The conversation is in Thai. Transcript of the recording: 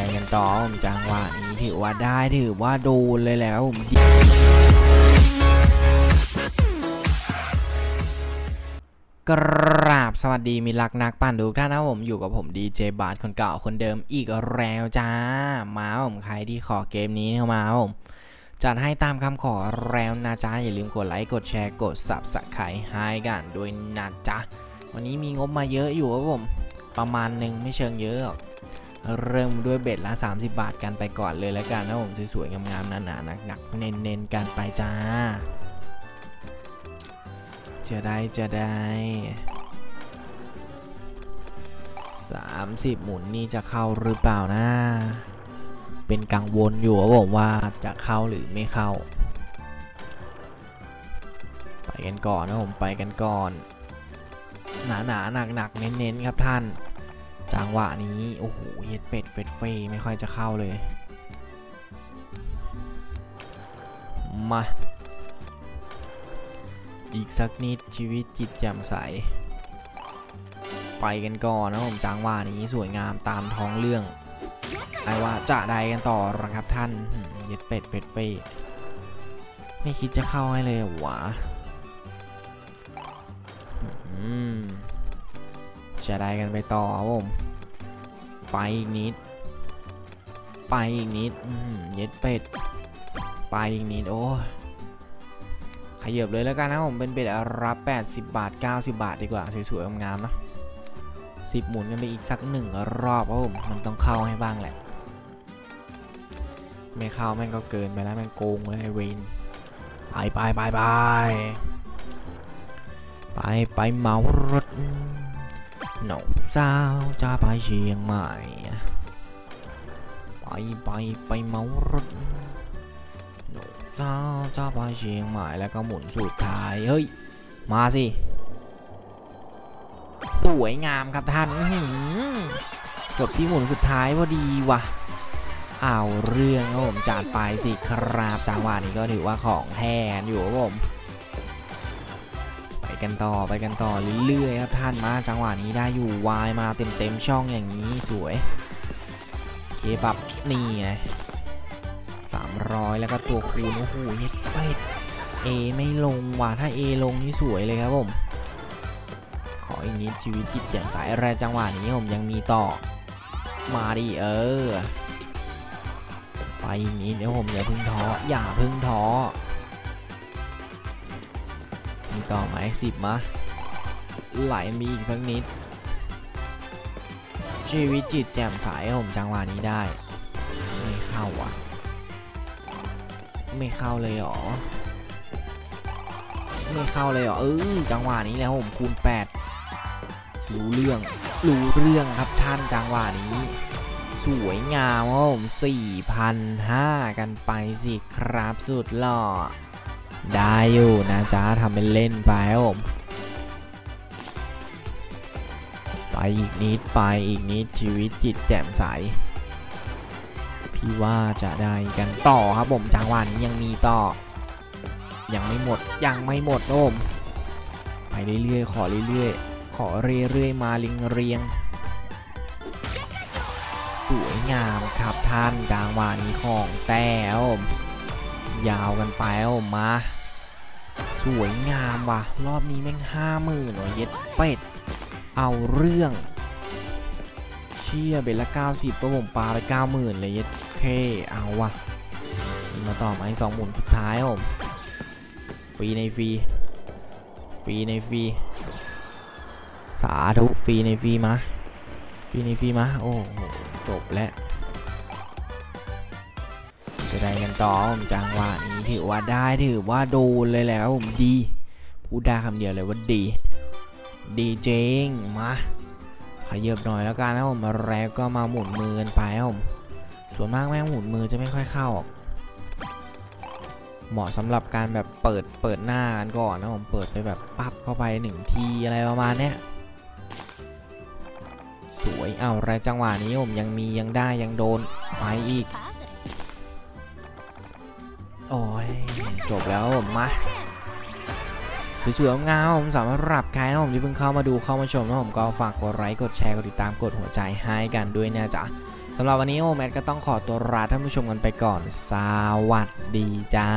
ได้กันต่อผมจังหวะนี้ถือว่าได้ถือว่าโดนเลยแล้วผมกราบสวัสดีมีรักนักปั่นทุกท่านนะผมอยู่กับผมดีเจบาทคนเก่าคนเดิมอีกแล้วจ้า มาผมใครที่ขอเกมนี้เข้ามาผมจัดให้ตามคำขอแล้วนะจ๊ะ อย่าลืมกดไลค์ กดแชร์กด subscribe ให้กันด้วยนะจ๊ะ วันนี้มีงบมาเยอะอยู่ครับผม ประมาณหนึ่งไม่เชิงเยอะ เริ่มด้วยเบ็ดละ 30 บาทกันไปก่อนเลยแล้วกันนะผมสวยๆงามๆหนาๆหนักๆเน้นๆกันไปจ้า จะได้จะได้ 30 หมุนนี่จะเข้าหรือเปล่านะ เป็นกังวลอยู่ครับผมว่าจะเข้าหรือไม่เข้า ไปกันก่อนนะผมไปกันก่อน หนาหนาหนักหนักๆเน้นๆครับท่าน จังหวะนี้ โอ้โหเฮ็ดเป็ดเฟดเฟยไม่ค่อยจะเข้าเลย มา อีกสักนิดชีวิตจิตแจ่มใส ไปกันก่อนนะผมจังหวะนี้สวยงามตามท้องเรื่องไอว่าจะใดกันต่อหรอครับท่านเย็ดเป็ดเฟดเฟยไม่คิดจะเข้าให้เลยหวะอืม จะได้กันไปต่อครับผม ไปอีกนิด ไปอีกนิดเย็ดเป็ด ไปอีกนิดโอ้ขยับเลยแล้วกันนะผมเป็นเบ็ดรับ 80 บาท 90 บาทดีกว่าสวยๆงามๆนะสิบหมุนกันไปอีกสักหนึ่งรอบครับผมมันต้องเข้าให้บ้างแหละ ไม่เข้าแม่งก็เกินไปแล้วแม่งโกงเลยไอ้เวนไปไปไปไปไปไปเหมารถ หนุ่มสาวจะไปเชียงใหม่ ไปไปไปเมารถหนุ่มสาวจะไปเชียงใหม่แล้วก็หมุนสุดท้าย เฮ้ย มาสิ สวยงามครับท่านจบที่หมุนสุดท้ายพอดีว่ะเอาเรื่องครับผมจัดไปสิครับจังหวะนี้ก็ถือว่าของแท้อยู่ครับผม กันต่อไปกันต่อเรื่อยๆครับท่านมาจังหวะนี้ได้อยู่วายมาเต็มๆช่องอย่างนี้สวยเคปับนี่ไงสามร้อยแล้วก็ตัวคูณโอ้โหเย็ดเป็ดเอไม่ลงว่ะถ้าเอลงนี่สวยเลยครับผมขออีกนิดชีวิตจิตอย่างสายแรกจังหวะนี้ผมยังมีต่อ มาดิเออไปอีกนิดเดี๋ยวผมอย่าพึ่งท้ออย่าพึ่งท้อ มีต่อไหมสิบมาไหลมีอีกสักนิด ชีวิตจิตแจ่มใสผมจังหวะนี้ได้ ไม่เข้าว่ะ ไม่เข้าเลยหรอ ไม่เข้าเลยหรอเออจังหวะนี้แล้วผมคูณ8รู้เรื่อง รู้เรื่องครับท่านจังหวะนี้ สวยงามครับผม4,500กันไปสิครับสุดหล่อ ได้อยู่นะจ๊ะทำเป็นเล่นไปครับผมไปอีกนิดไปอีกนิดชีวิตจิตแจ่มใสพี่ว่าจะได้กันต่อครับผมจังหวะนี้ยังมีต่อ ยังไม่หมดยังไม่หมดครับผมไปเรื่อยๆขอเรื่อยๆขอเรื่อยๆมาลิงเรียงสวยงามครับท่านจังหวะนี้ของแต่ผมยาวกันไปครับผมมา สวยงามว่ะ รอบนี้แม่งห้าหมื่นเย็ดเป็ด เอาเรื่อง เชี่ยเบ็ดละ90ก็ผมปาไป90,000เลยเย็ดเคเอาว่ะ มาต่อมาอีกสองหมุนสุดท้ายผมฟรีในฟรีฟรีในฟรีสาธุฟรีในฟรีมาฟรีในฟรีมาโอ้โหจบแล้ว ได้กันต่อผมจังหวะนี้ถือว่าได้ถือว่าโดนเลยและครับผมดีพูดได้คำเดียวเลยว่าดี ดีเจงมาขยับหน่อยแล้วกันนะผมแล้วก็มาหมุนมือกันไปผมส่วนมากแม่งหมุนมือจะไม่ค่อยเข้าหรอกเหมาะสำหรับการแบบเปิดเปิดหน้ากันก่อนนะผมเปิดไปแบบปั๊บเข้าไปหนึ่งทีอะไรประมาณเนี้ยสวยเอาไรจังหวะนี้ผมยังมียังได้ยังโดนไปอีก โอ้ยจบแล้วผมมาสวยๆงามผมสามารับใครนะผมที่เพิ่งเข้ามาดูเข้ามาชมนะผมก็ฝากกดไลค์กดแชร์กดติดตามกดหัวใจให้กันด้วยนะจ๊ะสสำหรับวันนี้โอแมทก็ต้องขอตัวลาท่านผู้ชมกันไปก่อน สวัสดีจ้า